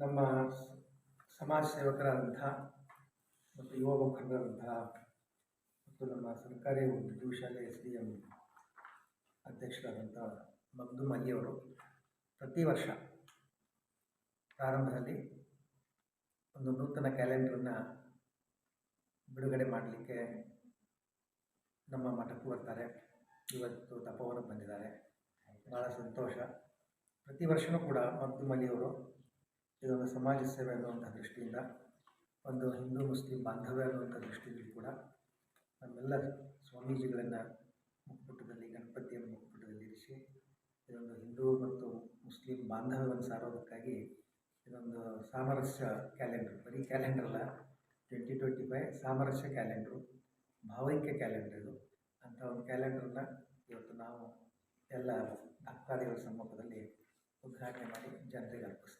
ನಮ್ಮ ಸಮಾಜ ಸೇವಕರಾದಂಥ ಮತ್ತು ಯುವ ಮುಖಂಡರಾದಂತಹ ಮತ್ತು ನಮ್ಮ ಸರ್ಕಾರಿ ಉರ್ದು ಶಾಲೆ ಎಸ್ ಡಿ ಎಂ ಅಧ್ಯಕ್ಷರಾದಂಥ ಮಗ್ದು ಅಲಿಯವರು ಪ್ರತಿ ವರ್ಷ ಪ್ರಾರಂಭದಲ್ಲಿ ಒಂದು ನೂತನ ಕ್ಯಾಲೆಂಡರನ್ನು ಬಿಡುಗಡೆ ಮಾಡಲಿಕ್ಕೆ ನಮ್ಮ ಮಠಕ್ಕೂ ಬರ್ತಾರೆ. ಇವತ್ತು ತಪೋವನಕ್ಕೆ ಬಂದಿದ್ದಾರೆ. ಭಾಳ ಸಂತೋಷ. ಪ್ರತಿ ವರ್ಷವೂ ಕೂಡ ಮಗ್ದುಮ್ ಅಲಿಯವರು ಇದೊಂದು ಸಮಾಜ ಸೇವೆ ಅನ್ನುವಂಥ ದೃಷ್ಟಿಯಿಂದ, ಒಂದು ಹಿಂದೂ, ಮುಸ್ಲಿಂ ಬಾಂಧವ್ಯ ಅನ್ನುವಂಥ ದೃಷ್ಟಿಯಲ್ಲಿ ಕೂಡ ನಮ್ಮೆಲ್ಲ ಸ್ವಾಮೀಜಿಗಳನ್ನು ಮುಕ್ಕುಟದಲ್ಲಿ ಗಣಪತಿಯನ್ನು ಮುಕ್ಕುಟದಲ್ಲಿ ಇರಿಸಿ, ಇದೊಂದು ಹಿಂದೂ ಮತ್ತು ಮುಸ್ಲಿಂ ಬಾಂಧವ್ಯವನ್ನು ಸಾರೋದಕ್ಕಾಗಿ ಇದೊಂದು ಸಾಮರಸ್ಯ ಕ್ಯಾಲೆಂಡರ್. ಬರೀ ಕ್ಯಾಲೆಂಡರ್ ಅಲ್ಲ, ಟ್ವೆಂಟಿ ಟ್ವೆಂಟಿ ಫೈವ್ ಸಾಮರಸ್ಯ ಕ್ಯಾಲೆಂಡ್ರು, ಭಾವೈಕ್ಯ ಕ್ಯಾಲೆಂಡರ್ ಇದು. ಅಂಥ ಒಂದು ಕ್ಯಾಲೆಂಡರ್ನ ಇವತ್ತು ನಾವು ಎಲ್ಲ ಭಕ್ತಾದಿಗಳ ಸಮ್ಮುಖದಲ್ಲಿ ಉದ್ಘಾಟನೆ ಮಾಡಿ ಜನರಿಗೆ ಅರ್ಪಿಸ್ತಾ ಇದ್ದೀವಿ